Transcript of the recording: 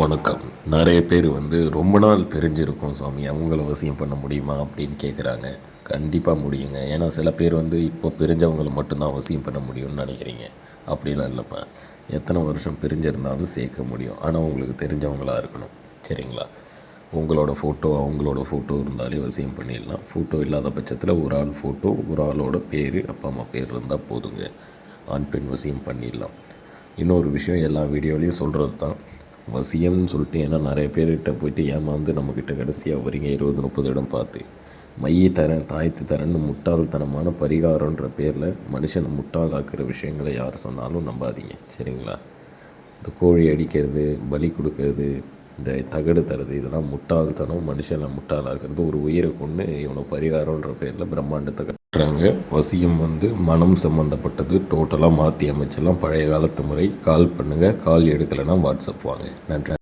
வணக்கம். நிறைய பேர் வந்து ரொம்ப நாள் தெரிஞ்சிருக்கும் சுவாமி அவங்கள வசியம் பண்ண முடியுமா அப்படின்னு கேட்குறாங்க கண்டிப்பாக முடியுங்க. ஏன்னா சில பேர் வந்து இப்போ பிரிஞ்சவங்களை மட்டும்தான் அவசியம் பண்ண முடியும்னு நினைக்கிறீங்க. அப்படிலாம் இல்லைப்பா எத்தனை வருஷம் பிரிஞ்சிருந்தாலும் சேர்க்க முடியும். ஆனால் உங்களுக்கு தெரிஞ்சவங்களாக இருக்கணும். சரிங்களா? உங்களோட ஃபோட்டோ அவங்களோட ஃபோட்டோ இருந்தாலே வசியம் பண்ணிடலாம். ஃபோட்டோ இல்லாத பட்சத்தில் ஒரு ஆள் ஃபோட்டோ ஒரு ஆளோட பேர் அப்பா அம்மா பேர் இருந்தால் போதுங்க. ஆண் பெண் வசியம் பண்ணிடலாம். இன்னொரு விஷயம் எல்லா வீடியோலையும் சொல்கிறது தான் வசியம்னு சொல்லிட்டு ஏன்னா நிறைய பேர்கிட்ட போயிட்டு ஏமாந்து நம்மக்கிட்ட கடைசியாக வரீங்க இருபது முப்பது இடம் பார்த்து. மைய தரேன் தாய்த்து தரேன்னு முட்டாள்தனமான பரிகாரன்ற பேரில் மனுஷனை முட்டாளாக்குற விஷயங்களை யார் சொன்னாலும் நம்பாதீங்க. சரிங்களா? இந்த கோழி அடிக்கிறது பலி கொடுக்கறது இந்த தகடு தரது இதெல்லாம் முட்டாள்தனம் மனுஷனை முட்டாளாக்குறது ஒரு உயிரை கொண்டு இவனை பரிகாரன்ற பேரில் பிரம்மாண்டத்தை கட்டுறாங்க. வசியம் வந்து மனம் சம்மந்தப்பட்டது டோட்டலாக மாற்றி அமைச்செல்லாம் பழைய காலத்து முறை. கால் பண்ணுங்கள் கால் எடுக்கலைன்னா வாட்ஸ்அப் வாங்க. நன்றி.